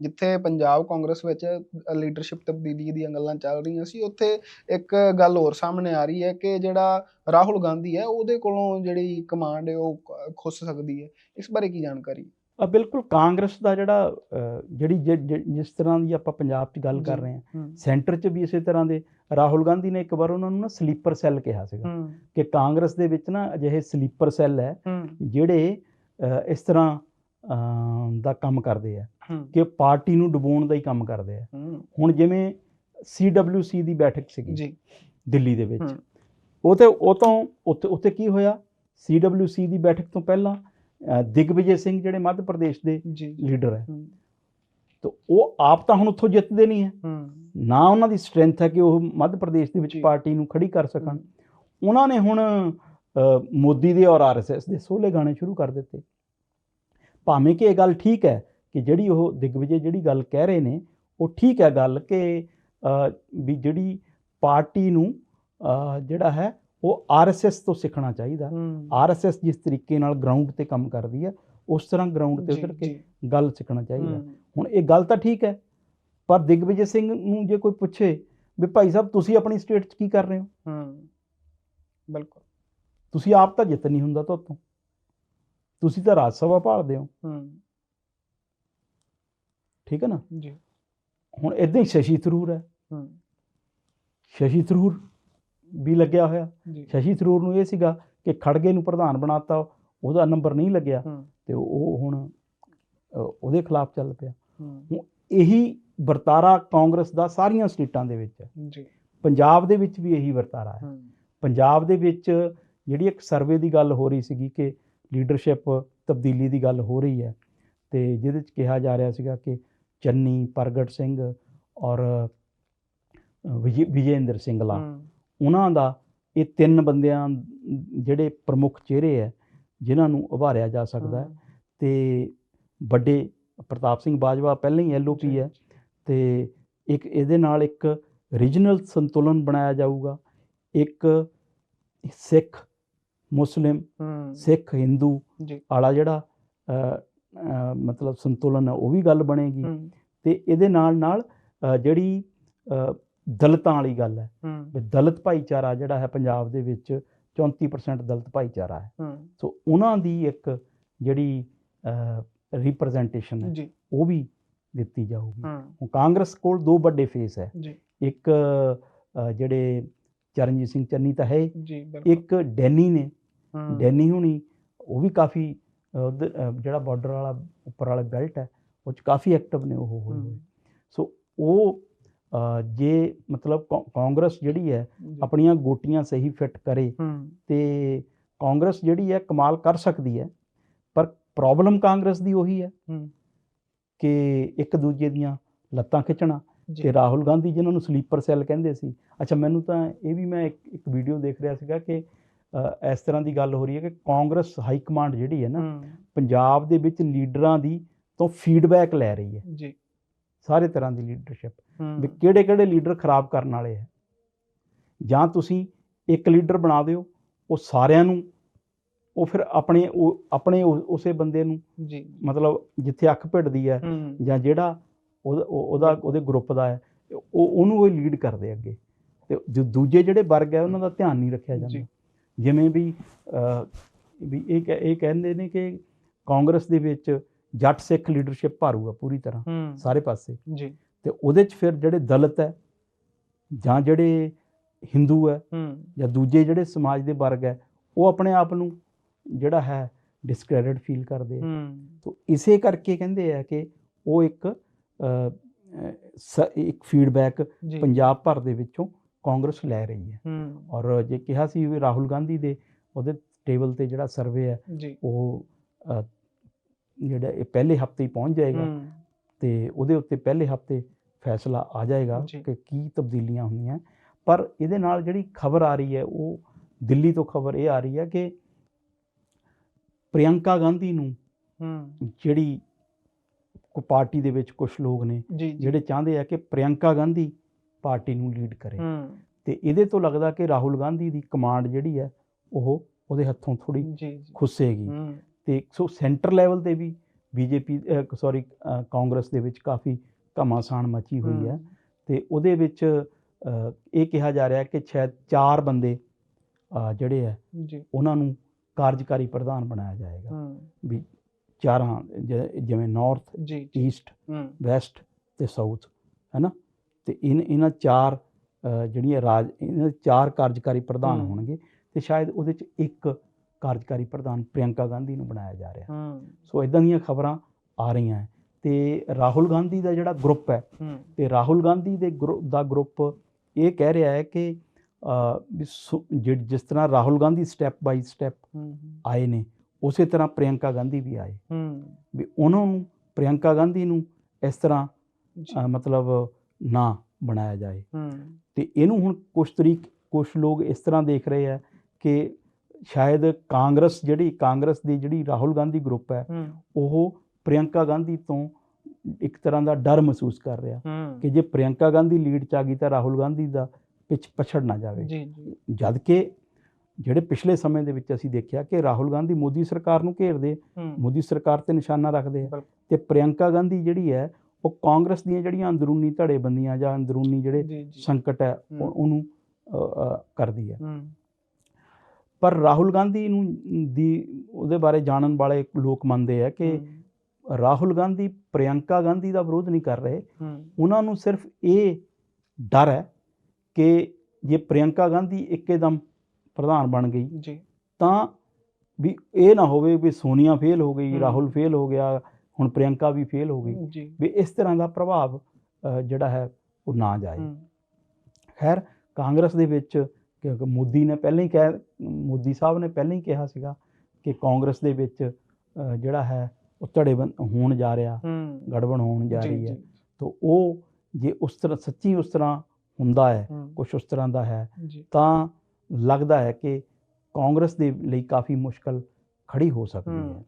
ਜਿੱਥੇ ਪੰਜਾਬ ਕਾਂਗਰਸ ਵਿੱਚ ਲੀਡਰਸ਼ਿਪ ਤਬਦੀਲੀ ਦੀਆਂ ਗੱਲਾਂ ਚੱਲ ਰਹੀਆਂ ਸੀ ਉੱਥੇ ਇੱਕ ਗੱਲ ਹੋਰ ਸਾਹਮਣੇ ਆ ਰਹੀ ਹੈ ਕਿ ਜਿਹੜਾ ਰਾਹੁਲ ਗਾਂਧੀ ਹੈ ਉਹਦੇ ਕੋਲੋਂ ਜਿਹੜੀ ਕਮਾਂਡ ਹੈ ਉਹ ਖੁੱਸ ਸਕਦੀ ਹੈ। ਇਸ ਬਾਰੇ ਕੀ ਜਾਣਕਾਰੀ? ਅ, ਬਿਲਕੁਲ ਕਾਂਗਰਸ ਦਾ ਜਿਹੜਾ ਜਿਹੜੀ ਜਿਸ ਤਰ੍ਹਾਂ ਦੀ ਆਪਾਂ ਪੰਜਾਬ 'ਚ ਗੱਲ ਕਰ। ਰਹੇ ਹਾਂ ਸੈਂਟਰ 'ਚ ਵੀ ਇਸੇ ਤਰ੍ਹਾਂ ਦੇ ਰਾਹੁਲ ਗਾਂਧੀ ਨੇ ਇੱਕ ਵਾਰ ਉਹਨਾਂ ਨੂੰ ਨਾ ਸਲੀਪਰ ਸੈੱਲ ਕਿਹਾ ਸੀਗਾ ਕਿ ਕਾਂਗਰਸ ਦੇ ਵਿੱਚ ਨਾ ਅਜਿਹੇ ਸਲੀਪਰ ਸੈੱਲ ਹੈ ਜਿਹੜੇ ਇਸ ਤਰ੍ਹਾਂ ਦਾ ਕੰਮ ਕਰਦੇ ਆ। ਕਿ ਪਾਰਟੀ ਨੂੰ ਡੁਬੋਣ ਦਾ ਹੀ ਕੰਮ ਕਰਦੇ ਆ। ਹੁਣ ਜਿਵੇਂ CWC ਦੀ ਬੈਠਕ ਸੀਗੀ ਜੀ। ਦਿੱਲੀ ਦੇ ਵਿੱਚ। ਉਹ ਤੇ ਉਹ ਤੋਂ ਉੱਥੇ ਉੱਥੇ ਕੀ ਹੋਇਆ? CWC ਦੀ ਬੈਠਕ ਤੋਂ ਪਹਿਲਾਂ ਦਿਗਵਿਜੇ ਸਿੰਘ ਜਿਹੜੇ ਮੱਧ ਪ੍ਰਦੇਸ਼ ਦੇ ਲੀਡਰ ਹੈ। ਤਾਂ ਉਹ ਆਪ ਤਾਂ ਹੁਣ ਉੱਥੋਂ ਜਿੱਤਦੇ ਨਹੀਂ ਹੈ। ਨਾ ਉਹਨਾਂ ਦੀ ਸਟਰੈਂਥ ਹੈ ਕਿ ਉਹ ਮੱਧ ਪ੍ਰਦੇਸ਼ ਦੇ ਵਿੱਚ। ਪਾਰਟੀ ਨੂੰ ਖੜੀ ਕਰ ਸਕਣ। ਉਹਨਾਂ ਨੇ ਹੁਣ ਮੋਦੀ ਦੇ ਔਰ ਆਰਐਸਐਸ ਦੇ ਸੋਲੇ ਗਾਣੇ ਸ਼ੁਰੂ ਕਰ ਦਿੱਤੇ। ਭਾਵੇਂ ਕਿ ਇਹ ਗੱਲ ਠੀਕ ਹੈ ਕਿ ਜਿਹੜੀ ਉਹ ਦਿਗਵਿਜੇ ਜਿਹੜੀ ਗੱਲ ਕਹਿ ਰਹੇ ਨੇ ਉਹ ਠੀਕ ਹੈ ਗੱਲ ਕਿ ਵੀ ਜਿਹੜੀ ਪਾਰਟੀ ਨੂੰ ਜਿਹੜਾ ਹੈ ਉਹ ਆਰਐਸਐਸ ਤੋਂ ਸਿੱਖਣਾ ਚਾਹੀਦਾ। ਆਰਐਸਐਸ ਜਿਸ ਤਰੀਕੇ ਨਾਲ ਗਰਾਊਂਡ ਤੇ ਕੰਮ ਕਰਦੀ ਹੈ ਉਸ ਤਰ੍ਹਾਂ ਗਰਾਊਂਡ ਤੇ ਉਤਰ ਕੇ। ਗੱਲ ਸਿੱਖਣਾ ਚਾਹੀਦਾ। ਹੁਣ ਇਹ ਗੱਲ ਤਾਂ ਠੀਕ ਹੈ ਪਰ ਦਿਗਵਿਜੇ ਸਿੰਘ ਨੂੰ ਜੇ ਕੋਈ ਪੁੱਛੇ ਵੀ ਭਾਈ ਸਾਹਿਬ ਤੁਸੀਂ ਆਪਣੀ ਸਟੇਟ 'ਚ ਕੀ ਕਰ ਰਹੇ ਹੋ? ਹੂੰ। ਬਿਲਕੁਲ। ਤੁਸੀਂ ਆਪ ਤਾਂ ਜਿੱਤ ਨਹੀਂ ਹੁੰਦਾ ਤੁਹਾਤੋਂ ਤੁਸੀਂ ਤਾਂ ਰਾਜ ਸਭਾ ਭਾਲਦੇ ਹੋ। ਹੂੰ। ਠੀਕ ਹੈ ਨਾ? ਜੀ। ਹੁਣ ਇਦਾਂ ਹੀ ਸ਼ਸ਼ੀ ਥਰੂਰ ਹੈ। ਹੂੰ। ਸ਼ਸ਼ੀ ਥਰੂਰ ਵੀ ਲੱਗਿਆ ਹੋਇਆ। ਸ਼ਸ਼ੀ ਥਰੂਰ ਨੂੰ ਇਹ ਸੀਗਾ ਕਿ ਖੜਗੇ ਨੂੰ ਪ੍ਰਧਾਨ ਬਣਾਤਾ ਉਹਦਾ ਨੰਬਰ ਨਹੀਂ ਲੱਗਿਆ। ਤੇ ਉਹ ਹੁਣ ਉਹਦੇ ਖਿਲਾਫ ਚੱਲ ਪਿਆ। ਹੂੰ। ਇਹੀ ਵਰਤਾਰਾ ਕਾਂਗਰਸ ਦਾ ਸਾਰੀਆਂ ਸਟੇਟਾਂ ਦੇ ਵਿੱਚ ਹੈ। ਜੀ। ਪੰਜਾਬ ਦੇ ਵਿੱਚ ਵੀ ਇਹੀ ਵਰਤਾਰਾ ਹੂੰ। ਪੰਜਾਬ ਦੇ ਵਿੱਚ ਜਿਹੜੀ ਇੱਕ ਸਰਵੇ ਦੀ ਗੱਲ ਹੋ ਰਹੀ ਸੀਗੀ ਕਿ ਲੀਡਰਸ਼ਿਪ ਤਬਦੀਲੀ ਦੀ ਗੱਲ ਹੋ ਰਹੀ ਹੈ ਤੇ ਜਿਹਦੇ ਵਿੱਚ ਕਿਹਾ ਜਾ ਰਿਹਾ ਸੀਗਾ ਕਿ ਚੰਨੀ ਪ੍ਰਗਟ ਸਿੰਘ ਔਰ ਵਿਜੇਂਦਰ ਸਿੰਗਲਾ। ਹੂੰ। ਉਹਨਾਂ ਦਾ ਇਹ ਤਿੰਨ ਬੰਦਿਆਂ ਜਿਹੜੇ ਪ੍ਰਮੁੱਖ ਚਿਹਰੇ ਹੈ ਜਿਨ੍ਹਾਂ ਨੂੰ ਉਭਾਰਿਆ ਜਾ ਸਕਦਾ ਹੈ। ਤੇ ਵੱਡੇ ਪ੍ਰਤਾਪ ਸਿੰਘ ਬਾਜਵਾ ਪਹਿਲਾਂ ਹੀ ਐਲਓਪੀ ਜੀ, ਹੈ ਤੇ ਇੱਕ ਇਹਦੇ ਨਾਲ ਇੱਕ ਰੀਜਨਲ ਸੰਤੁਲਨ ਬਣਾਇਆ ਜਾਊਗਾ। ਇੱਕ ਸਿੱਖ ਮੁਸਲਿਮ ਸਿੱਖ ਹਿੰਦੂ ਵਾਲਾ ਜਿਹੜਾ ਮਤਲਬ ਸੰਤੁਲਨ ਹੈ ਉਹ ਵੀ ਗੱਲ ਬਣੇਗੀ। ਤੇ ਇਹਦੇ ਨਾਲ ਨਾਲ ਜਿਹੜੀ ਦਲਿਤਾਂ ਵਾਲੀ ਗੱਲ ਹੈ। ਵੀ ਦਲਿਤ ਭਾਈਚਾਰਾ ਜਿਹੜਾ ਹੈ ਪੰਜਾਬ ਦੇ ਵਿੱਚ 34% ਦਲਿਤ ਭਾਈਚਾਰਾ ਹੈ। ਸੋ ਉਹਨਾਂ ਦੀ ਇੱਕ ਜਿਹੜੀ ਰਿਪਰੈਜ਼ੈਂਟੇਸ਼ਨ ਹੈ ਉਹ ਵੀ ਦਿੱਤੀ ਜਾਊਗੀ। ਹੁਣ ਕਾਂਗਰਸ ਕੋਲ ਦੋ ਵੱਡੇ ਫੇਸ ਹੈ। ਇੱਕ ਜਿਹੜੇ ਚਰਨਜੀਤ ਸਿੰਘ ਚੰਨੀ ਤਾਂ ਹੈ ਇੱਕ ਡੈਨੀ ਨੇ। ਡੈਨੀ ਹੁਣੀ ਉਹ ਵੀ ਕਾਫੀ ਜਿਹੜਾ ਬਾਰਡਰ ਵਾਲਾ ਉੱਪਰ ਵਾਲਾ ਬੈਲਟ ਹੈ ਉਹ ਚ ਕਾਫੀ ਐਕਟਿਵ ਨੇ ਉਹ ਹੋਏ ਹੋਏ। ਸੋ ਉਹ ਜੇ ਮਤਲਬ ਕਾਂਗਰਸ ਜਿਹੜੀ ਹੈ ਆਪਣੀਆਂ ਗੋਟੀਆਂ ਸਹੀ ਫਿੱਟ ਕਰੇ ਤੇ ਕਾਂਗਰਸ ਜਿਹੜੀ ਹੈ ਕਮਾਲ ਕਰ ਸਕਦੀ ਹੈ ਪਰ ਪ੍ਰੋਬਲਮ ਕਾਂਗਰਸ ਦੀ ਉਹੀ ਹੈ ਕਿ ਇੱਕ ਦੂਜੇ ਦੀਆਂ ਲੱਤਾਂ ਖਿੱਚਣਾ ਤੇ ਰਾਹੁਲ ਗਾਂਧੀ ਜਿਨ੍ਹਾਂ ਨੂੰ ਸਲੀਪਰ ਸੈੱਲ ਕਹਿੰਦੇ ਸੀ। ਅੱਛਾ ਮੈਨੂੰ ਤਾਂ ਇਹ ਵੀ ਮੈਂ ਇੱਕ ਇੱਕ ਵੀਡੀਓ ਦੇਖ ਰਿਹਾ ਸੀਗਾ ਕਿ ਇਸ ਤਰ੍ਹਾਂ ਦੀ ਗੱਲ ਹੋ ਰਹੀ ਹੈ ਕਿ ਕਾਂਗਰਸ ਹਾਈ ਕਮਾਂਡ ਜਿਹੜੀ ਹੈ ਨਾ ਪੰਜਾਬ ਦੇ ਵਿੱਚ ਲੀਡਰਾਂ ਦੀ ਤੋਂ ਫੀਡਬੈਕ ਲੈ ਰਹੀ ਹੈ। ਜੀ। ਸਾਰੇ ਤਰ੍ਹਾਂ ਦੀ ਲੀਡਰਸ਼ਿਪ ਵੀ ਕਿਹੜੇ ਕਿਹੜੇ ਲੀਡਰ ਖਰਾਬ ਕਰਨ ਵਾਲੇ ਹੈ? ਜਾਂ ਤੁਸੀਂ ਇੱਕ ਲੀਡਰ ਬਣਾ ਦਿਓ ਉਹ ਸਾਰਿਆਂ ਨੂੰ ਉਹ ਫਿਰ ਆਪਣੇ ਆਪਣੇ ਉਸੇ ਬੰਦੇ ਨੂੰ ਜੀ। ਮਤਲਬ ਜਿੱਥੇ ਅੱਖ ਭਿੜਦੀ ਹੈ ਜਾਂ ਜਿਹੜਾ ਉਹਦਾ ਉਹ- ਉਹਦਾ ਉਹਦੇ ਗਰੁੱਪ ਦਾ ਹੈ ਉਹ ਉਹਨੂੰ ਉਹ ਲੀਡ ਕਰਦੇ ਅੱਗੇ। ਤੇ ਜੋ ਦੂਜੇ ਜਿਹੜੇ ਵਰਗ ਹੈ ਉਹਨਾਂ ਦਾ ਧਿਆਨ ਨਹੀਂ ਰੱਖਿਆ ਜਾਂਦਾ। ਜਿਵੇਂ ਵੀ ਵੀ ਇਹ ਇਹ ਕਹਿੰਦੇ ਨੇ ਕਿ ਕਾਂਗਰਸ ਦੇ ਵਿੱਚ ਜੱਟ ਸਿੱਖ ਲੀਡਰਸ਼ਿਪ ਭਾਰੂ ਆ ਪੂਰੀ ਤਰ੍ਹਾਂ ਸਾਰੇ ਪਾਸੇ। ਜੀ। ਤੇ ਉਹਦੇ 'ਚ ਫਿਰ ਜਿਹੜੇ ਦਲਿਤ ਹੈ ਜਾਂ ਜਿਹੜੇ ਹਿੰਦੂ ਹੈ ਜਾਂ ਦੂਜੇ ਜਿਹੜੇ ਸਮਾਜ ਦੇ ਵਰਗ ਹੈ ਉਹ ਆਪਣੇ ਆਪ ਨੂੰ ਜਿਹੜਾ ਹੈ ਡਿਸਕ੍ਰੈਡਿਟ ਫੀਲ ਕਰਦੇ ਆ ਹੂੰ। ਤੋ ਇਸੇ ਕਰਕੇ ਕਹਿੰਦੇ ਆ ਕਿ ਉਹ ਇੱਕ ਇੱਕ ਫੀਡਬੈਕ ਪੰਜਾਬ ਭਰ ਦੇ ਵਿੱਚੋਂ ਕਾਂਗਰਸ ਲੈ ਰਹੀ ਹੈ। ਔਰ ਜੇ ਕਿਹਾ ਸੀ ਵੀ ਰਾਹੁਲ ਗਾਂਧੀ ਦੇ ਉਹਦੇ ਟੇਬਲ ਤੇ ਜਿਹੜਾ ਸਰਵੇ ਹੈ ਉਹ ਜਿਹੜਾ ਇਹ ਪਹਿਲੇ ਹਫ਼ਤੇ ਹੀ ਪਹੁੰਚ ਜਾਏਗਾ ਤੇ ਉਹਦੇ ਉੱਤੇ ਪਹਿਲੇ ਹਫ਼ਤੇ ਫੈਸਲਾ ਆ ਜਾਏਗਾ। ਕਿ ਕੀ ਤਬਦੀਲੀਆਂ ਹੁੰਦੀਆਂ। ਪਰ ਇਹਦੇ ਨਾਲ ਜਿਹੜੀ ਖਬਰ ਆ ਰਹੀ ਹੈ ਉਹ ਦਿੱਲੀ ਤੋਂ ਖਬਰ ਇਹ ਆ ਰਹੀ ਹੈ ਕਿ ਪ੍ਰਿਯੰਕਾ ਗਾਂਧੀ ਨੂੰ ਹੂੰ। ਜਿਹੜੀ ਕੋ ਪਾਰਟੀ ਦੇ ਵਿੱਚ ਕੁਝ ਲੋਕ ਨੇ ਜਿਹੜੇ ਚਾਹੁੰਦੇ ਆ ਕਿ ਪ੍ਰਿਯੰਕਾ ਗਾਂਧੀ ਪਾਰਟੀ ਨੂੰ ਲੀਡ ਕਰੇ। ਤੇ ਇਹਦੇ ਤੋਂ ਲੱਗਦਾ ਕਿ ਰਾਹੁਲ ਗਾਂਧੀ ਦੀ ਕਮਾਂਡ ਜਿਹੜੀ ਹੈ ਉਹ ਉਹਦੇ ਹੱਥੋਂ ਥੋੜੀ ਖੁੱਸੇਗੀ। ਤੇ ਸੋ ਸੈਂਟਰ ਲੈਵਲ ਤੇ ਵੀ ਬੀਜੇਪੀ ਸੌਰੀ ਕਾਂਗਰਸ ਦੇ ਵਿੱਚ ਕਾਫੀ ਘਮਾਸਾਨ ਮਚੀ ਹੋਈ ਹੈ। ਤੇ ਉਹਦੇ ਵਿੱਚ ਇਹ ਕਿਹਾ ਜਾ ਰਿਹਾ ਕਿ ਸ਼ਾਇਦ ਚਾਰ ਬੰਦੇ ਜਿਹੜੇ ਜੀ। ਉਹਨਾਂ ਨੂੰ ਕਾਰਜਕਾਰੀ ਪ੍ਰਧਾਨ ਬਣਾਇਆ ਜਾਏਗਾ। ਵੀ ਚਾਰਾਂ ਜਿਵੇਂ ਨਾਰਥ ਈਸਟ ਵੈਸਟ ਤੇ ਸਾਊਥ ਹੈਨਾ ਤੇ ਇਨ ਇਹਨਾਂ ਚਾਰ ਜਿਹੜੀਆਂ ਰਾਜ ਇਹਨਾਂ ਦੇ ਚਾਰ ਕਾਰਜਕਾਰੀ ਪ੍ਰਧਾਨ। ਹੋਣਗੇ ਤੇ ਸ਼ਾਇਦ ਉਹਦੇ ਚ ਇੱਕ ਕਾਰਜਕਾਰੀ ਪ੍ਰਧਾਨ ਪ੍ਰਿਯੰਕਾ ਗਾਂਧੀ ਨੂੰ ਬਣਾਇਆ ਜਾ ਰਿਹਾ। ਹੂੰ। ਸੋ ਇਦਾਂ ਦੀਆਂ ਖਬਰਾਂ ਆ ਰਹੀਆਂ ਹੈ। ਤੇ ਰਾਹੁਲ ਗਾਂਧੀ ਦਾ ਜਿਹੜਾ ਗਰੁੱਪ ਹੈ ਤੇ ਰਾਹੁਲ ਗਾਂਧੀ ਦੇ ਗਰੁੱਪ ਦਾ ਗਰੁੱਪ ਇਹ ਕਹਿ ਰਿਹਾ ਹੈ ਕਿ ਜਿਸ ਤਰ੍ਹਾਂ Rahul Gandhi step by step ਆਏ ਨੇ ਉਸੇ ਤਰ੍ਹਾਂ ਪ੍ਰਿਯੰਕਾ ਗਾਂਧੀ ਵੀ ਆਏ। ਹੂੰ। ਵੀ ਉਹਨਾਂ ਨੂੰ ਪ੍ਰਿਯੰਕਾ ਗਾਂਧੀ ਨੂੰ ਇਸ ਤਰ੍ਹਾਂ ਮਤਲਬ ਨਾ ਬਣਾਇਆ ਜਾਏ। ਤੇ ਇਹਨੂੰ ਹੁਣ ਕੁਝ ਤਰੀਕ ਕੁਝ ਲੋਕ ਇਸ ਤਰ੍ਹਾਂ ਦੇਖ ਰਹੇ ਆ ਕਿ ਸ਼ਾਇਦ ਕਾਂਗਰਸ ਜਿਹੜੀ ਕਾਂਗਰਸ ਦੀ ਜਿਹੜੀ ਰਾਹੁਲ ਗਾਂਧੀ ਗਰੁੱਪ ਹੈ ਉਹ ਪ੍ਰਿਯੰਕਾ ਗਾਂਧੀ ਤੋਂ ਇੱਕ ਤਰ੍ਹਾਂ ਦਾ ਡਰ ਮਹਿਸੂਸ ਕਰ ਰਿਹਾ ਕਿ ਜੇ ਪ੍ਰਿਯੰਕਾ ਗਾਂਧੀ ਲੀਡ ਚ ਆ ਗਈ ਤਾਂ ਰਾਹੁਲ ਗਾਂਧੀ ਦਾ ਪਿੱਛ ਪਛੜ ਨਾ ਜਾਵੇ। ਜੀ ਜੀ। ਜਦ ਕਿ ਜਿਹੜੇ ਪਿਛਲੇ ਸਮੇਂ ਦੇ ਵਿੱਚ ਅਸੀਂ ਦੇਖਿਆ ਕਿ ਰਾਹੁਲ ਗਾਂਧੀ ਮੋਦੀ ਸਰਕਾਰ ਨੂੰ ਘੇਰਦੇ ਮੋਦੀ ਸਰਕਾਰ ਤੇ ਨਿਸ਼ਾਨਾ ਰੱਖਦੇ ਆ। ਤੇ ਪ੍ਰਿਯੰਕਾ ਗਾਂਧੀ ਜਿਹੜੀ ਹੈ ਉਹ ਕਾਂਗਰਸ ਦੀਆਂ ਜਿਹੜੀਆਂ ਅੰਦਰੂਨੀ ਧੜੇਬੰਦੀਆਂ ਜਾਂ ਅੰਦਰੂਨੀ ਜਿਹੜੇ ਸੰਕਟ ਹੈ ਉਹ- ਹੂੰ। ਉਹਨੂੰ ਕਰਦੀ ਹੈ। ਪਰ ਰਾਹੁਲ ਗਾਂਧੀ ਨੂੰ ਦੀ ਉਹਦੇ ਬਾਰੇ ਜਾਣਨ ਵਾਲੇ ਲੋਕ ਮੰਨਦੇ ਆ ਕਿ ਰਾਹੁਲ ਗਾਂਧੀ ਪ੍ਰਿਯੰਕਾ ਗਾਂਧੀ ਦਾ ਵਿਰੋਧ ਨਹੀਂ ਕਰ ਰਹੇ। ਉਹਨਾਂ ਨੂੰ ਸਿਰਫ ਇਹ ਡਰ ਹੈ ਕਿ ਜੇ ਪ੍ਰਿਯੰਕਾ ਗਾਂਧੀ ਇੱਕਦਮ ਪ੍ਰਧਾਨ ਬਣ ਗਈ ਜੀ। ਤਾਂ ਵੀ ਇਹ ਨਾ ਹੋਵੇ ਵੀ ਸੋਨੀਆ ਫੇਲ ਹੋ ਗਈ। ਰਾਹੁਲ ਫੇਲ ਹੋ ਗਿਆ ਹੁਣ ਪ੍ਰਿਯੰਕਾ ਵੀ ਫੇਲ ਹੋ ਗਈ ਵੀ ਇਸ ਤਰ੍ਹਾਂ ਦਾ ਪ੍ਰਭਾਵ ਜਿਹੜਾ ਹੈ ਉਹ ਨਾ ਜਾਏ। ਖੈਰ ਕਾਂਗਰਸ ਦੇ ਵਿੱਚ ਕਿਉਂਕਿ ਮੋਦੀ ਨੇ ਪਹਿਲਾਂ ਹੀ ਕਹਿ ਮੋਦੀ ਸਾਹਿਬ ਨੇ ਪਹਿਲਾਂ ਹੀ ਕਿਹਾ ਸੀਗਾ ਕਿ ਕਾਂਗਰਸ ਦੇ ਵਿੱਚ ਜਿਹੜਾ ਹੈ ਉਹ ਧੜੇਬੰਦ ਹੋਣ ਜਾ ਰਿਹਾ ਗੜਬੜ ਹੋਣ ਜਾ ਰਹੀ ਹੈ। ਤਾਂ ਉਹ ਜੇ ਉਸ ਤਰ੍ਹਾਂ ਸੱਚੀ ਉਸ ਤਰ੍ਹਾਂ ਹੁੰਦਾ ਹੈ ਕੁਝ ਉਸ ਤਰ੍ਹਾਂ ਦਾ ਹੈ ਤਾਂ ਲੱਗਦਾ ਹੈ ਕਿ ਕਾਂਗਰਸ ਦੇ ਲਈ ਕਾਫੀ ਮੁਸ਼ਕਲ ਖੜੀ ਹੋ ਸਕਦੀ ਹੂੰ।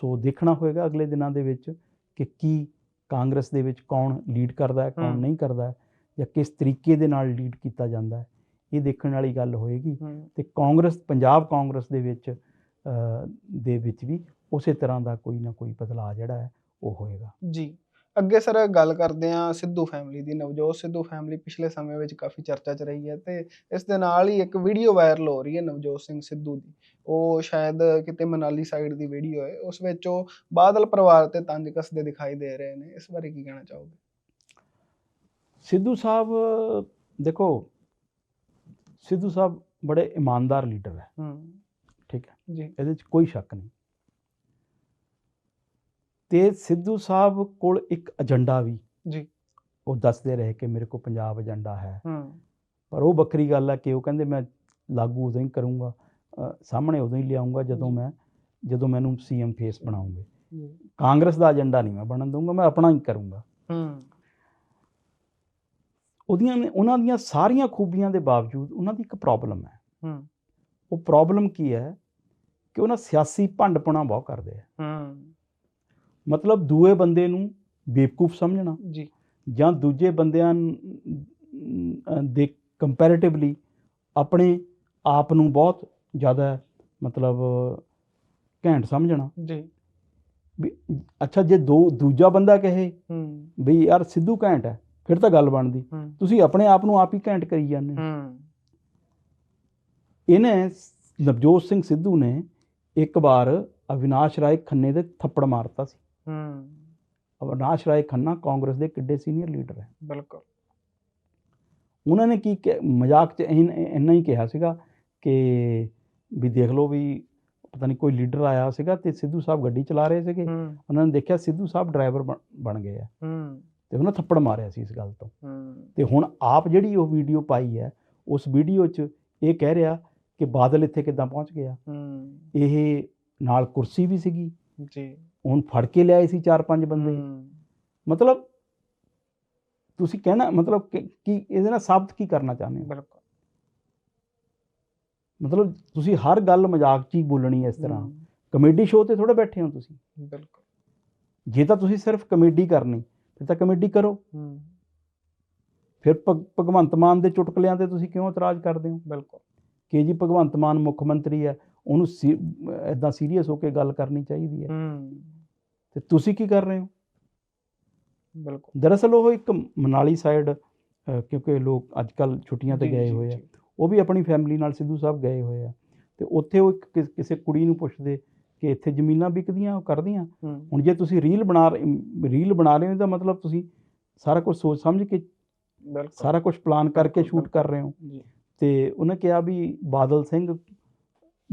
ਸੋ ਦੇਖਣਾ ਹੋਏਗਾ ਅਗਲੇ ਦਿਨਾਂ ਦੇ ਵਿੱਚ ਕਿ ਕੀ ਕਾਂਗਰਸ ਦੇ ਵਿੱਚ ਕੌਣ ਲੀਡ ਕਰਦਾ ਹੈ ਕੌਣ। ਨਹੀਂ ਕਰਦਾ ਹੈ ਜਾਂ ਕਿਸ ਤਰੀਕੇ ਦੇ ਨਾਲ ਲੀਡ ਕੀਤਾ ਜਾਂਦਾ ਹੈ। ਇਹ ਦੇਖਣ ਵਾਲੀ ਗੱਲ ਹੋਏਗੀ ਤੇ ਕਾਂਗਰਸ ਪੰਜਾਬ ਕਾਂਗਰਸ ਦੇ ਵਿੱਚ ਦੇ ਵਿੱਚ ਵੀ ਉਸੇ ਤਰ੍ਹਾਂ ਦਾ ਕੋਈ ਨਾ ਕੋਈ ਬਦਲਾਅ ਜਿਹੜਾ ਹੈ ਉਹ ਹੋਏਗਾ। ਜੀ। ਅੱਗੇ ਸਰ ਗੱਲ ਕਰਦੇ ਹਾਂ ਸਿੱਧੂ ਫੈਮਿਲੀ ਦੀ ਨਵਜੋਤ ਸਿੱਧੂ ਫੈਮਿਲੀ ਪਿਛਲੇ ਸਮੇਂ ਵਿੱਚ ਕਾਫੀ ਚਰਚਾ 'ਚ ਰਹੀ ਹੈ ਤੇ ਇਸ ਦੇ ਨਾਲ ਹੀ ਇੱਕ ਵੀਡੀਓ ਵਾਇਰਲ ਹੋ ਰਹੀ ਹੈ ਨਵਜੋਤ ਸਿੰਘ ਸਿੱਧੂ ਦੀ। ਉਹ ਸ਼ਾਇਦ ਕਿਤੇ ਮਨਾਲੀ ਸਾਈਡ ਦੀ ਵੀਡੀਓ ਹੈ ਉਸ ਵਿੱਚ ਉਹ ਬਾਦਲ ਪਰਿਵਾਰ ਤੇ ਤੰਜ ਕੱਸਦੇ ਦਿਖਾਈ ਦੇ ਰਹੇ ਨੇ। ਇਸ ਬਾਰੇ ਕੀ ਕਹਿਣਾ ਚਾਹੋਗੇ? ਸਿੱਧੂ ਸਾਹਿਬ ਦੇਖੋ ਸਿੱਧੂ ਸਾਹਿਬ ਬੜੇ ਇਮਾਨਦਾਰ ਲੀਡਰ ਹੈ। ਹੂੰ। ਠੀਕ ਹੈ। ਜੀ। ਇਹਦੇ 'ਚ ਕੋਈ ਸ਼ੱਕ ਨਹੀਂ। ਤੇ ਸਿੱਧੂ ਸਾਹਿਬ ਕੋਲ ਇੱਕ ਏਜੰਡਾ ਵੀ। ਜੀ। ਉਹ ਦੱਸਦੇ ਰਹੇ ਕਿ ਮੇਰੇ ਕੋਲ ਪੰਜਾਬ ਏਜੰਡਾ ਹੈ। ਹੂੰ। ਪਰ ਉਹ ਵੱਖਰੀ ਗੱਲ ਹੈ ਕਿ ਉਹ ਕਹਿੰਦੇ ਮੈਂ ਲਾਗੂ ਉਦੋਂ ਹੀ ਕਰੂੰਗਾ ਸਾਹਮਣੇ ਉਦੋਂ ਹੀ ਲਿਆਉਂਗਾ ਜਦੋਂ। ਮੈਂ ਜਦੋਂ ਮੈਨੂੰ ਸੀਐਮ ਫੇਸ ਬਣਾਉਂਗੇ। ਕਾਂਗਰਸ ਦਾ ਏਜੰਡਾ ਨਹੀਂ ਮੈਂ ਬਣਨ ਦਊਂਗਾ ਮੈਂ ਆਪਣਾ ਹੀ ਕਰੂੰਗਾ। ਹੂੰ। ਉਹਦੀਆਂ ਨੇ- ਉਹਨਾਂ ਦੀਆਂ ਸਾਰੀਆਂ ਖੂਬੀਆਂ ਦੇ ਬਾਵਜੂਦ ਉਹਨਾਂ ਦੀ ਇੱਕ ਪ੍ਰੋਬਲਮ ਹੈ। ਹੂੰ। ਉਹ ਪ੍ਰੋਬਲਮ ਕੀ ਹੈ ਕਿ ਉਹਨਾਂ ਸਿਆਸੀ ਭੰਡਪਣਾ ਬਹੁਤ ਕਰਦੇ ਆ। ਹੂੰ। ਮਤਲਬ ਦੂਏ ਬੰਦੇ ਨੂੰ ਬੇਵਕੂਫ ਸਮਝਣਾ ਜੀ। ਜਾਂ ਦੂਜੇ ਬੰਦਿਆਂ ਦੇ ਕੰਪੈਰੀਟਿਵਲੀ ਆਪਣੇ ਆਪ ਨੂੰ ਬਹੁਤ ਜ਼ਿਆਦਾ ਮਤਲਬ ਘੈਂਟ ਸਮਝਣਾ। ਜੀ। ਵੀ ਅੱਛਾ ਜੇ ਦੋ ਦੂਜਾ ਬੰਦਾ ਕਹੇ ਹੂੰ। ਵੀ ਯਾਰ ਸਿੱਧੂ ਘੈਂਟ ਹੈ ਫਿਰ ਤਾਂ ਗੱਲ ਬਣਦੀ। ਤੁਸੀਂ ਆਪਣੇ ਆਪ ਨੂੰ ਆਪ ਹੀ ਘੈਂਟ ਕਰੀ ਜਾਂਦੇ ਹੋ। ਹੂੰ। ਇਹਨੇ ਨਵਜੋਤ ਸਿੰਘ ਸਿੱਧੂ ਨੇ ਇੱਕ ਵਾਰ ਅਵਿਨਾਸ਼ ਰਾਏ ਖੰਨੇ ਦੇ ਥੱਪੜ ਮਾਰਤਾ ਸੀ। ਹੂੰ। ਅਵਿਨਾਸ਼ ਰਾਏ ਖੰਨਾ ਕਾਂਗਰਸ ਦੇ ਕਿੱਡੇ ਸੀਨੀਅਰ ਲੀਡਰ ਹੈ ਬਿਲਕੁਲ ਉਹਨਾਂ ਨੇ ਕੀ ਮਜ਼ਾਕ 'ਚ ਇਨ- ਹੀ ਕਿਹਾ ਸੀਗਾ ਕਿ ਵੀ ਦੇਖ ਲਓ ਵੀ ਪਤਾ ਨਹੀਂ ਕੋਈ ਲੀਡਰ ਆਇਆ ਸੀਗਾ ਤੇ ਸਿੱਧੂ ਸਾਹਿਬ ਗੱਡੀ ਚਲਾ ਰਹੇ ਸੀਗੇ ਉਹਨਾਂ ਨੇ ਦੇਖਿਆ ਸਿੱਧੂ ਸਾਹਿਬ ਡਰਾਈਵਰ ਬਣ ਗਏ ਆ ਹੂੰ ਤੇ ਉਹਨਾਂ ਥੱਪੜ ਮਾਰਿਆ ਸੀ ਇਸ ਗੱਲ ਤੋਂ ਹੂੰ ਤੇ ਹੁਣ ਆਪ ਜਿਹੜੀ ਉਹ ਵੀਡੀਓ ਪਾਈ ਹੈ ਉਸ ਵੀਡੀਓ 'ਚ ਇਹ ਕਹਿ ਰਿਹਾ ਕਿ ਬਾਦਲ ਇੱਥੇ ਕਿੱਦਾਂ ਪਹੁੰਚ ਗਿਆ ਹੂੰ ਇਹ ਨਾਲ ਕੁਰਸੀ ਵੀ ਸੀਗੀ ਜੀ ਹੁਣ ਫੜ ਕੇ ਲਿਆਏ ਸੀ ਚਾਰ ਪੰਜ ਬੰਦੇ। ਮਤਲਬ ਤੁਸੀਂ ਕਹਿਣਾ ਮਤਲਬ ਕਿ ਇਹਦੇ ਨਾਲ ਸਾਬਤ ਕੀ ਕਰਨਾ ਚਾਹੁੰਦੇ ਹੋ? ਬਿਲਕੁਲ। ਮਤਲਬ ਤੁਸੀਂ ਹਰ ਗੱਲ ਮਜ਼ਾਕ 'ਚ ਹੀ ਬੋਲਣੀ ਹੈ ਇਸ ਤਰ੍ਹਾਂ। ਕਮੇਡੀ ਸ਼ੋਅ ਤੇ ਥੋੜੇ ਬੈਠੇ ਹੋ ਤੁਸੀਂ। ਬਿਲਕੁਲ। ਜੇ ਤਾਂ ਤੁਸੀਂ ਸਿਰਫ ਕਮੇਡੀ ਕਰਨੀ ਫਿਰ ਤਾਂ ਕਮੇਡੀ ਕਰੋ। ਹੂੰ। ਫਿਰ ਭਗ- ਭਗਵੰਤ ਮਾਨ ਦੇ ਚੁਟਕਲਿਆਂ ਤੇ ਤੁਸੀਂ ਕਿਉਂ ਇਤਰਾਜ਼ ਕਰਦੇ ਹੋ? ਬਿਲਕੁਲ। ਕਿ ਜੀ ਭਗਵੰਤ ਮਾਨ ਮੁੱਖ ਮੰਤਰੀ ਹੈ ਉਹਨੂੰ ਇਦਾਂ ਸੀਰੀਅਸ ਹੋ ਕੇ ਗੱਲ ਕਰਨੀ ਚਾਹੀਦੀ ਹੈ। ਹੂੰ। ਤੇ ਤੁਸੀਂ ਕੀ ਕਰ ਰਹੇ ਹੋ? ਬਿਲਕੁਲ। ਦਰਅਸਲ ਉਹ ਇੱਕ ਮਨਾਲੀ ਸਾਈਡ ਕਿਉਂਕਿ ਲੋਕ ਅੱਜ ਕੱਲ ਛੁੱਟੀਆਂ ਤੇ ਗਏ ਹੋਏ ਆ। ਉਹ ਵੀ ਆਪਣੀ ਫੈਮਿਲੀ ਨਾਲ ਸਿੱਧੂ ਸਾਹਿਬ ਗਏ ਹੋਏ ਆ। ਤੇ ਉੱਥੇ ਉਹ ਇੱਕ ਕਿਸ- ਕੁੜੀ ਨੂੰ ਪੁੱਛਦੇ ਕਿ ਇੱਥੇ ਜ਼ਮੀਨਾਂ ਵਿਕਦੀਆਂ ਉਹ ਕਰਦੀਆਂ? ਹੁਣ ਜੇ ਤੁਸੀਂ ਰੀਲ ਬਣਾ ਰੀਲ ਬਣਾ ਰਹੇ ਹੋ ਤਾਂ ਮਤਲਬ ਤੁਸੀਂ ਸਾਰਾ ਕੁਝ ਸੋਚ ਸਮਝ ਕੇ ਬਿਲਕੁਲ। ਸਾਰਾ ਕੁਝ ਪਲਾਨ ਕਰਕੇ ਸ਼ੂਟ ਕਰ ਰਹੇ ਹੋ। ਜੀ। ਤੇ ਉਹਨੇ ਕਿਹਾ ਵੀ ਬਾਦਲ ਸਿੰਘ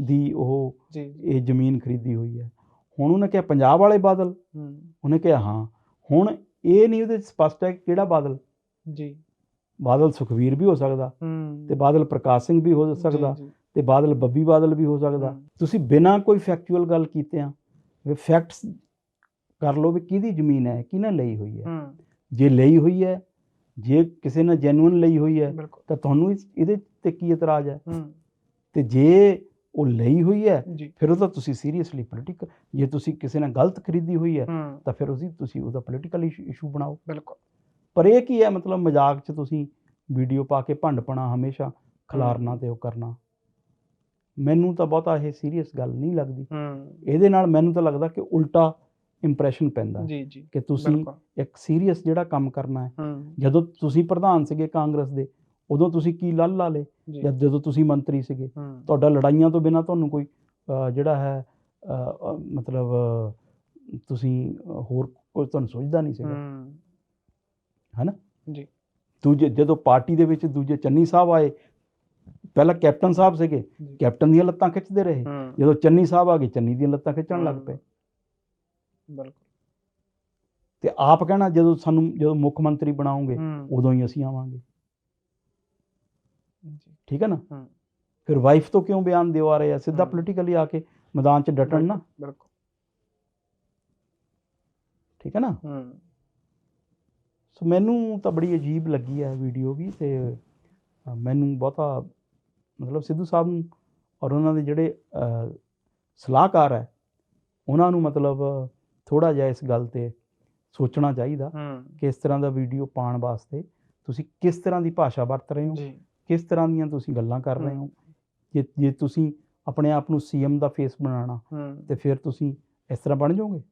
ਦੀ ਉਹ ਇਹ ਜ਼ਮੀਨ ਖਰੀਦੀ ਹੋਈ ਹੈ। ਹੁਣ ਉਹਨੇ ਕਿਹਾ ਪੰਜਾਬ ਵਾਲੇ ਬਾਦਲ? ਹੂੰ। ਉਹਨੇ ਕਿਹਾ ਹਾਂ। ਹੁਣ ਇਹ ਨਹੀਂ ਉਹਦੇ ਸਪਸ਼ਟ ਹੈ ਕਿਹੜਾ ਬਾਦਲ? ਜੀ। ਬਾਦਲ ਸੁਖਵੀਰ ਵੀ ਹੋ ਸਕਦਾ ਹੂੰ। ਤੇ ਬਾਦਲ ਪ੍ਰਕਾਸ਼ ਸਿੰਘ ਵੀ ਹੋ ਸਕਦਾ। ਤੇ ਬਾਦਲ ਬੱਬੀ ਬਾਦਲ ਵੀ ਹੋ ਸਕਦਾ। ਤੁਸੀਂ ਬਿਨਾਂ ਕੋਈ ਫੈਕਚੁਅਲ ਗੱਲ ਕੀਤੇ ਆ ਵੀ ਫੈਕਟਸ ਕਰ ਲਓ ਵੀ ਕਿਹਦੀ ਜ਼ਮੀਨ ਹੈ ਕਿਹਨੇ ਲਈ ਹੋਈ ਹੈ। ਜੇ ਲਈ ਹੋਈ ਹੈ ਜੇ ਕਿਸੇ ਨੇ ਜੈਨੂਇਨ ਲਈ ਹੋਈ ਹੈ ਤਾਂ ਤੁਹਾਨੂੰ ਇਹਦੇ ਤੇ ਕੀ ਇਤਰਾਜ਼ ਹੈ? ਹੂੰ। ਤੇ ਜੇ ਉਹ ਲਈ ਹੋਈ ਹੈ ਫਿਰ ਉਹਦਾ ਤੁਸੀਂ ਸੀਰੀਅਸਲੀ ਪੋਲੀਟੀਕਲ ਜੇ ਤੁਸੀਂ ਕਿਸੇ ਨੇ ਗਲਤ ਖਰੀਦੀ ਹੋਈ ਹੈ ਤਾਂ ਫਿਰ ਉਸਦੀ ਤੁਸੀਂ ਉਹਦਾ ਪੋਲੀਟੀਕਲ ਇਸ਼ੂ ਬਣਾਓ। ਬਿਲਕੁਲ। ਪਰ ਇਹ ਕੀ ਹੈ ਮਤਲਬ ਮਜ਼ਾਕ 'ਚ ਤੁਸੀਂ ਵੀਡੀਓ ਪਾ ਕੇ ਭੰਡਪਣਾ ਹਮੇਸ਼ਾ ਖਿਲਾਰਨਾ ਤੇ ਉਹ ਕਰਨਾ। ਮੈਨੂੰ ਤਾਂ ਬਹੁਤਾ ਇਹ ਸੀਰੀਅਸ ਗੱਲ ਨਹੀਂ ਲੱਗਦੀ। ਇਹਦੇ ਨਾਲ ਮੈਨੂੰ ਤਾਂ ਲੱਗਦਾ ਕਿ ਉਲਟਾ ਇੰਪ੍ਰੈਸ਼ਨ ਪੈਂਦਾ। ਹੈ ਜੀ ਜੀ। ਕਿ ਤੁਸੀਂ ਇੱਕ ਸੀਰੀਅਸ ਜਿਹੜਾ ਕੰਮ ਕਰਨਾ ਹੂੰ। ਜਦੋਂ ਤੁਸੀਂ ਪ੍ਰਧਾਨ ਸੀਗੇ ਕਾਂਗਰਸ ਦੇ ਉਦੋਂ ਤੁਸੀਂ ਕੀ ਲੱਲ ਲਾ ਲੇ ਜੀ। ਜਦ ਜਦੋਂ ਤੁਸੀਂ ਮੰਤਰੀ ਸੀਗੇ? ਤੁਹਾਡਾ ਲੜਾਈਆਂ ਤੋਂ ਬਿਨਾ ਤੁਹਾਨੂੰ ਕੋਈ ਜਿਹੜਾ ਹੈ ਮਤਲਬ ਤੁਸੀਂ ਹੋਰ ਕੋਈ ਤੁਹਾਨੂੰ ਸੋਚਦਾ ਨਹੀਂ ਸੀਗਾ? ਹੈਨਾ? ਜੀ। ਦੂਜੇ ਜਦੋਂ ਪਾਰਟੀ ਦੇ ਵਿੱਚ ਦੂਜੇ ਚੰਨੀ ਸਾਹਿਬ ਆਏ ਪਹਿਲਾਂ ਕੈਪਟਨ ਸਾਹਿਬ ਸੀਗੇ। ਕੈਪਟਨ ਦੀਆਂ ਲੱਤਾਂ ਖਿੱਚਦੇ ਰਹੇ। ਜਦੋਂ ਚੰਨੀ ਸਾਹਿਬ ਆ ਗਏ ਚੰਨੀ ਦੀਆਂ ਲੱਤਾਂ ਖਿੱਚਣ ਲੱਗ। ਪਏ। ਬਿਲਕੁਲ। ਤੇ ਆਪ ਕਹਿਣਾ ਜਦੋਂ ਸਾਨੂੰ ਜਦੋਂ ਮੁੱਖ ਮੰਤਰੀ ਬਣਾਉਂਗੇ ਉਦੋਂ ਹੀ ਅਸੀਂ ਆਵਾਂਗੇ। ਠੀਕ ਹੈ ਨਾ? ਫਿਰ ਵਾਈਫ ਤੋਂ ਕਿਉਂ ਬਿਆਨ ਦਿਵਾ ਰਹੇ ਆ? ਸਿੱਧਾ। ਪੋਲੀਟੀਕਲੀ ਆ ਕੇ ਮੈਦਾਨ 'ਚ ਡਟਣ ਨਾ। ਬਿਲਕੁਲ। ਠੀਕ ਹੈ ਨਾ? ਹੂੰ। ਸੋ ਮੈਨੂੰ ਤਾਂ ਬੜੀ ਅਜੀਬ ਲੱਗੀ ਹੈ ਵੀਡੀਓ ਵੀ ਤੇ ਮੈਨੂੰ ਬਹੁਤਾ ਮਤਲਬ ਸਿੱਧੂ ਸਾਹਿਬ ਨੂੰ ਔਰ ਉਹਨਾਂ ਦੇ ਜਿਹੜੇ ਸਲਾਹਕਾਰ ਹੈ ਉਹਨਾਂ ਨੂੰ ਮਤਲਬ ਥੋੜਾ ਜਿਹਾ ਇਸ ਗੱਲ ਤੇ ਸੋਚਣਾ ਚਾਹੀਦਾ ਕਿ ਇਸ ਤਰ੍ਹਾਂ ਦਾ ਵੀਡੀਓ ਪਾਉਣ ਵਾਸਤੇ। ਤੁਸੀਂ ਕਿਸ ਤਰ੍ਹਾਂ ਦੀ ਭਾਸ਼ਾ ਵਰਤ ਰਹੇ ਹੋ? ਜੀ। ਕਿਸ ਤਰ੍ਹਾਂ ਦੀਆਂ ਤੁਸੀਂ ਗੱਲਾਂ ਕਰ ਰਹੇ ਹੂੰ। ਜੇ ਜੇ ਤੁਸੀਂ ਆਪਣੇ ਆਪ ਨੂੰ ਸੀਐਮ ਦਾ ਫੇਸ ਬਣਾਉਣਾ ਤੇ ਫਿਰ ਤੁਸੀਂ ਇਸ ਤਰ੍ਹਾਂ ਬਣ ਜਾਓਗੇ?